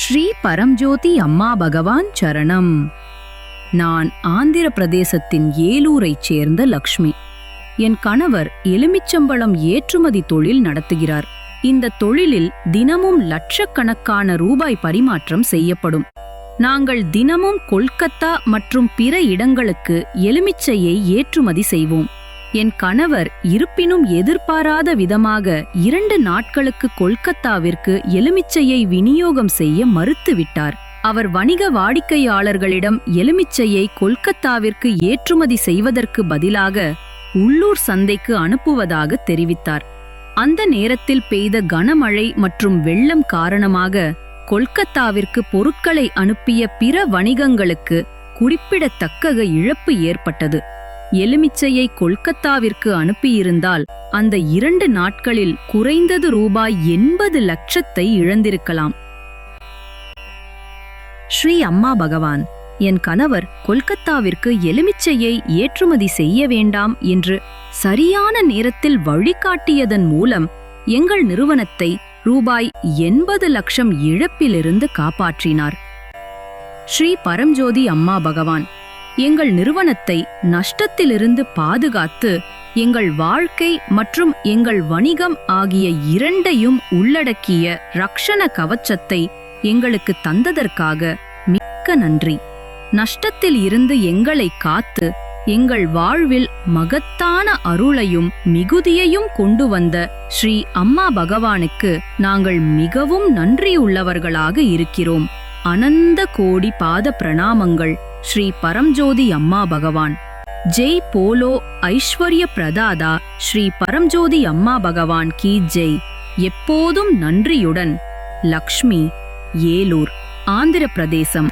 ஸ்ரீ பரம்ஜோதி அம்மா பகவான் சரணம். நான் ஆந்திர பிரதேசத்தின் ஏலூரைச் சேர்ந்த லக்ஷ்மி. என் கணவர் எலுமிச்சம்பழம் ஏற்றுமதி தொழில் நடத்துகிறார். இந்த தொழிலில் தினமும் லட்சக்கணக்கான ரூபாய் பரிமாற்றம் செய்யப்படும். நாங்கள் தினமும் கொல்கத்தா மற்றும் பிற இடங்களுக்கு எலுமிச்சையை ஏற்றுமதி செய்வோம். என் கணவர் இருப்பினும் எதிர்பாராத விதமாக இரண்டு நாட்களுக்கு கொல்கத்தாவிற்கு எலுமிச்சையை விநியோகம் செய்ய மறுத்துவிட்டார். அவர் வணிக வாடிக்கையாளர்களிடம் எலுமிச்சையை கொல்கத்தாவிற்கு ஏற்றுமதி செய்வதற்கு பதிலாக உள்ளூர் சந்தைக்கு அனுப்புவதாக தெரிவித்தார். அந்த நேரத்தில் பெய்த கனமழை மற்றும் வெள்ளம் காரணமாக கொல்கத்தாவிற்கு பொருட்களை அனுப்பிய பிற வணிகங்களுக்கு குறிப்பிடத்தக்க இழப்பு ஏற்பட்டது. எலுமிச்சையை கொல்கத்தாவிற்கு அனுப்பியிருந்தால் அந்த இரண்டு நாட்களில் குறைந்தது ரூபாய் எண்பது லட்சத்தை இழந்திருக்கலாம். ஸ்ரீ அம்மா பகவான் என் கணவர் கொல்கத்தாவிற்கு எலுமிச்சையை ஏற்றுமதி செய்ய வேண்டாம் என்று சரியான நேரத்தில் வழிகாட்டியதன் மூலம் எங்கள் நிறுவனத்தை ரூபாய் எண்பது லட்சம் இழப்பிலிருந்து காப்பாற்றினார். ஸ்ரீ பரம்ஜோதி அம்மா பகவான் எங்கள் நிறுவனத்தை நஷ்டத்திலிருந்து பாதுகாத்து எங்கள் வாழ்க்கை மற்றும் எங்கள் வணிகம் ஆகிய இரண்டையும் உள்ளடக்கிய ரக்ஷண கவச்சத்தை எங்களுக்கு தந்ததற்காக மிக்க நன்றி. நஷ்டத்தில் இருந்து எங்களை காத்து எங்கள் வாழ்வில் மகத்தான அருளையும் மிகுதியையும் கொண்டு வந்த ஸ்ரீ அம்மா பகவானுக்கு நாங்கள் மிகவும் நன்றியுள்ளவர்களாக இருக்கிறோம். அனந்த கோடி பாத பிரணாமங்கள் ஸ்ரீ பரம்ஜோதி அம்மா பகவான். ஜெய் போலோ ஐஸ்வர்ய பிரதாதா ஸ்ரீ பரம்ஜோதி அம்மா பகவான் கி ஜெய். எப்போதும் நன்றியுடன் லக்ஷ்மி ஏலூர் ஆந்திர பிரதேசம்